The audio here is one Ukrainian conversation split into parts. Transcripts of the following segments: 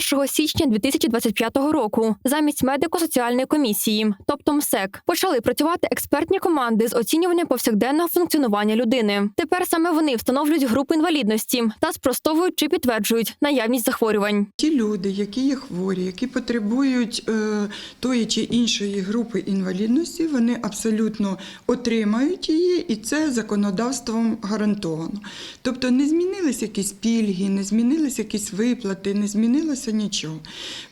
З 1 січня 2025 року замість медико-соціальної комісії, тобто МСЕК, почали працювати експертні команди з оцінювання повсякденного функціонування людини. Тепер саме вони встановлюють групу інвалідності та спростовують чи підтверджують наявність захворювань. Ті люди, які є хворі, які потребують е, тої чи іншої групи інвалідності, вони абсолютно отримають її, і це законодавством гарантовано. Тобто не змінились якісь пільги, не змінились якісь виплати, не змінилося нічого.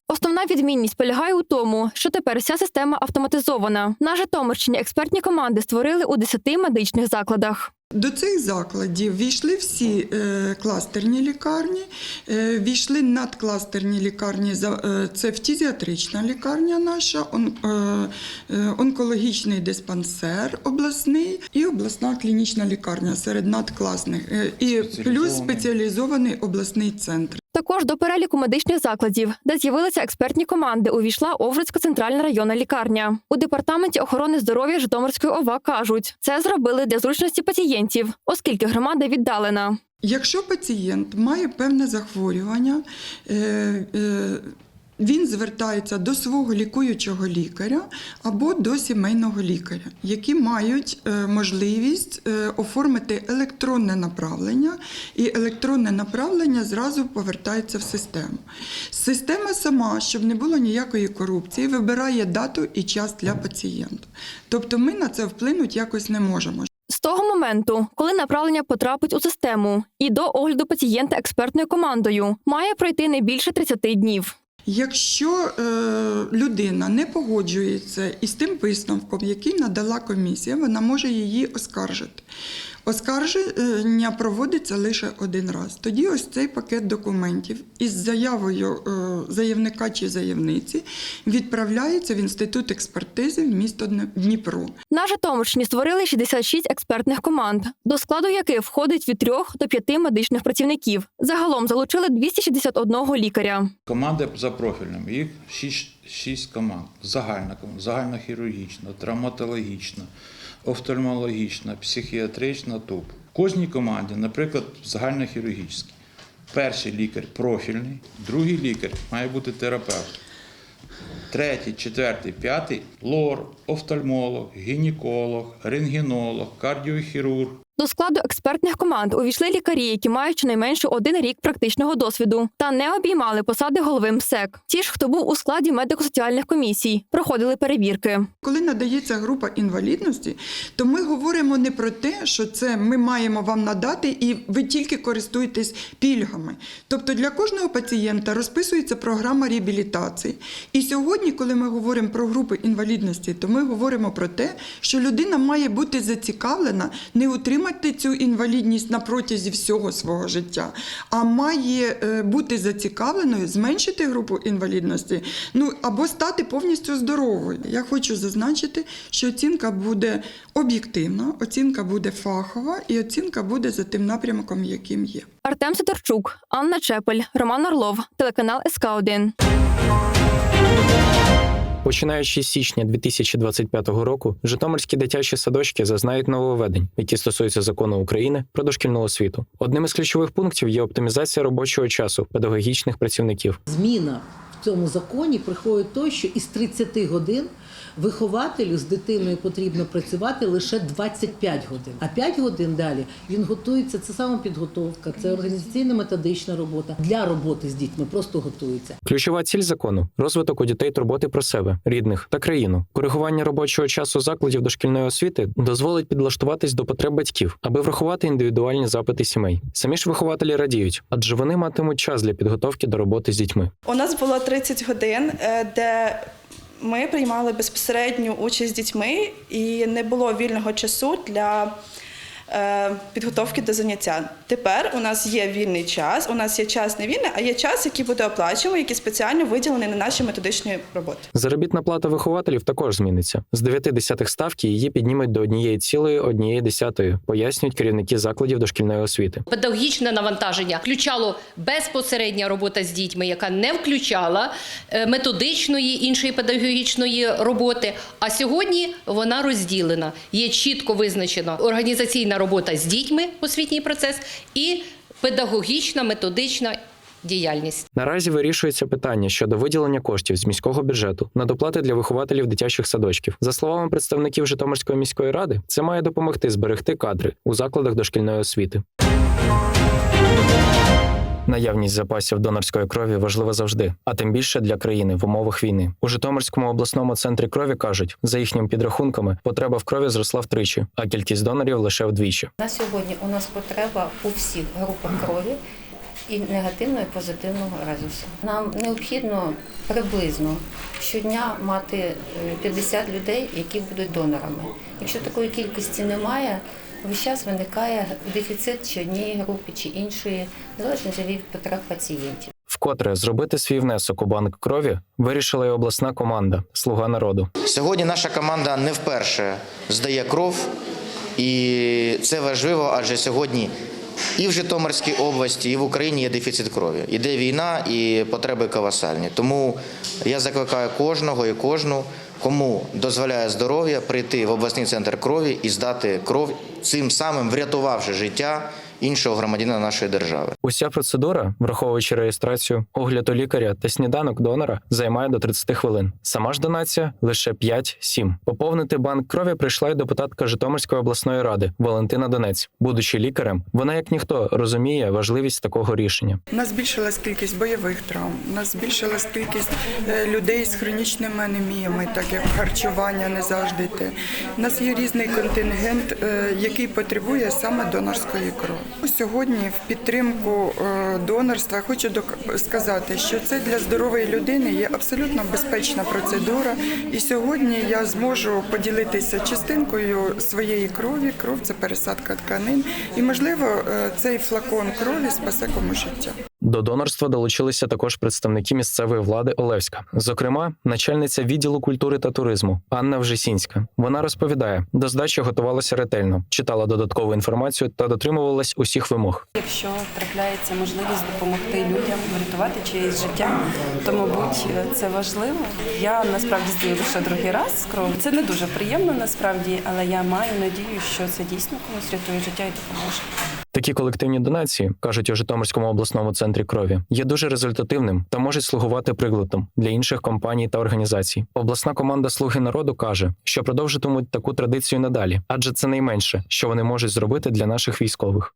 Основна відмінність полягає у тому, що тепер вся система автоматизована. На Житомирщині експертні команди створили у 10 медичних закладах. До цих закладів війшли всі е, кластерні лікарні, е, війшли надкластерні лікарні, за- е, це фтізіатрична лікарня наша, он, е, е, онкологічний диспансер обласний і обласна клінічна лікарня серед надкласних, е, і плюс спеціалізований обласний центр. Також до переліку медичних закладів, де з'явилися експертні команди, увійшла Овруцька центральна районна лікарня. У департаменті охорони здоров'я Житомирської ОВА кажуть, це зробили для зручності пацієнтів, оскільки громада віддалена. Якщо пацієнт має певне захворювання, е, е, він звертається до свого лікуючого лікаря або до сімейного лікаря, які мають е, можливість оформити електронне направлення, і електронне направлення зразу повертається в систему. Система сама, щоб не було ніякої корупції, вибирає дату і час для пацієнта. Тобто ми на це вплинути якось не можемо. З того моменту, коли направлення потрапить у систему, і до огляду пацієнта експертною командою має пройти не більше 30 днів. Якщо е, людина не погоджується із тим висновком, який надала комісія, вона може її оскаржити. Оскарження проводиться лише один раз. Тоді ось цей пакет документів із заявою е, заявника чи заявниці відправляється в інститут експертизи в місто Дніпро. На Житомирщині створили 66 експертних команд, до складу яких входить від 3 до 5 медичних працівників. Загалом залучили 261 лікаря. Команди за профільними. Їх шість, шість команд. Загальна команда, загальнохірургічна, травматологічна, офтальмологічна, психіатрична, ТУП. В кожній команді, наприклад, загальнохірургічній. Перший лікар профільний, другий лікар має бути терапевт. Третій, четвертий, п'ятий лор, офтальмолог, гінеколог, рентгенолог, кардіохірург, До складу експертних команд увійшли лікарі, які мають щонайменше один рік практичного досвіду та не обіймали посади голови МСЕК. Ті ж, хто був у складі медико-соціальних комісій, проходили перевірки. Коли надається група інвалідності, то ми говоримо не про те, що це ми маємо вам надати, і ви тільки користуєтесь пільгами. Тобто для кожного пацієнта розписується програма реабілітації. І сьогодні, коли ми говоримо про групи інвалідності, то ми говоримо про те, що людина має бути зацікавлена не утримати цю інвалідність на протязі всього свого життя, а має е, бути зацікавленою зменшити групу інвалідності, ну або стати повністю здоровою. Я хочу зазначити, що оцінка буде об'єктивна, оцінка буде фахова і оцінка буде за тим напрямком, яким є. Артем Сидорчук, Анна Чепель, Роман Орлов, телеканал СК 1 Починаючи з січня 2025 року, житомирські дитячі садочки зазнають нововведень, які стосуються закону України про дошкільну освіту. Одним із ключових пунктів є оптимізація робочого часу педагогічних працівників. Зміна в цьому законі приходить той, що із 30 годин вихователю з дитиною потрібно працювати лише 25 годин. А 5 годин далі він готується. Це самопідготовка, це організаційна методична робота для роботи з дітьми. Просто готується. Ключова ціль закону розвиток у дітей турботи про себе, рідних та країну. Коригування робочого часу закладів дошкільної освіти дозволить підлаштуватись до потреб батьків, аби врахувати індивідуальні запити сімей. Самі ж вихователі радіють, адже вони матимуть час для підготовки до роботи з дітьми. У нас було 30 годин, е, де ми приймали безпосередню участь з дітьми, і не було вільного часу для підготовки до заняття. Тепер у нас є вільний час, у нас є час не вільний, а є час, який буде оплачуваний, який спеціально виділений на наші методичні роботи. Заробітна плата вихователів також зміниться. З 9 десятих ставки її піднімуть до однієї цілої однієї десятої, пояснюють керівники закладів дошкільної освіти. Педагогічне навантаження включало безпосередня робота з дітьми, яка не включала е, методичної іншої педагогічної роботи. А сьогодні вона розділена. Є чітко визначена організаційна робота з дітьми, освітній процес, і педагогічна, методична діяльність. Наразі вирішується питання щодо виділення коштів з міського бюджету на доплати для вихователів дитячих садочків. За словами представників Житомирської міської ради, це має допомогти зберегти кадри у закладах дошкільної освіти. Наявність запасів донорської крові важлива завжди, а тим більше для країни в умовах війни. У Житомирському обласному центрі крові кажуть, за їхніми підрахунками, потреба в крові зросла втричі, а кількість донорів лише вдвічі. На сьогодні у нас потреба у всіх групах крові і негативного, і позитивного резусу. Нам необхідно приблизно щодня мати е, 50 людей, які будуть донорами. Якщо такої кількості немає, весь час виникає дефіцит чи однієї групи, чи іншої, залежно від потреб пацієнтів. Вкотре зробити свій внесок у банк крові вирішила і обласна команда Слуга народу. Сьогодні наша команда не вперше здає кров, і це важливо, адже сьогодні і в Житомирській області, і в Україні є дефіцит крові. Іде війна і потреби колосальні. Тому я закликаю кожного і кожну, кому дозволяє здоров'я, прийти в обласний центр крові і здати кров, цим самим врятувавши життя іншого громадянина нашої держави. Уся процедура, враховуючи реєстрацію, огляд у лікаря та сніданок донора, займає до 30 хвилин. Сама ж донація лише 5-7. Поповнити банк крові прийшла й депутатка Житомирської обласної ради Валентина Донець. Будучи лікарем, вона як ніхто розуміє важливість такого рішення. У нас збільшилась кількість бойових травм, у нас збільшилась кількість е, людей з хронічними анеміями, так як харчування не завжди те. У нас є різний контингент, е, який потребує саме донорської крові. Сьогодні в підтримку е, донорства хочу сказати, що це для здорової людини є абсолютно безпечна процедура. І сьогодні я зможу поділитися частинкою своєї крові. Кров це пересадка тканин. І можливо, е, цей флакон крові спасе комусь життя. До донорства долучилися також представники місцевої влади Олевська, зокрема, начальниця відділу культури та туризму Анна Вжесінська. Вона розповідає, до здачі готувалася ретельно, читала додаткову інформацію та дотримувалась усіх вимог. Якщо трапляється можливість допомогти людям врятувати чиєсь життя, то мабуть це важливо. Я насправді здаю лише другий раз кров. Це не дуже приємно насправді, але я маю надію, що це дійсно комусь рятує життя і допоможе. Такі колективні донації, кажуть у Житомирському обласному центрі крові, є дуже результативним та можуть слугувати прикладом для інших компаній та організацій. Обласна команда Слуги народу каже, що продовжитимуть таку традицію надалі, адже це найменше, що вони можуть зробити для наших військових.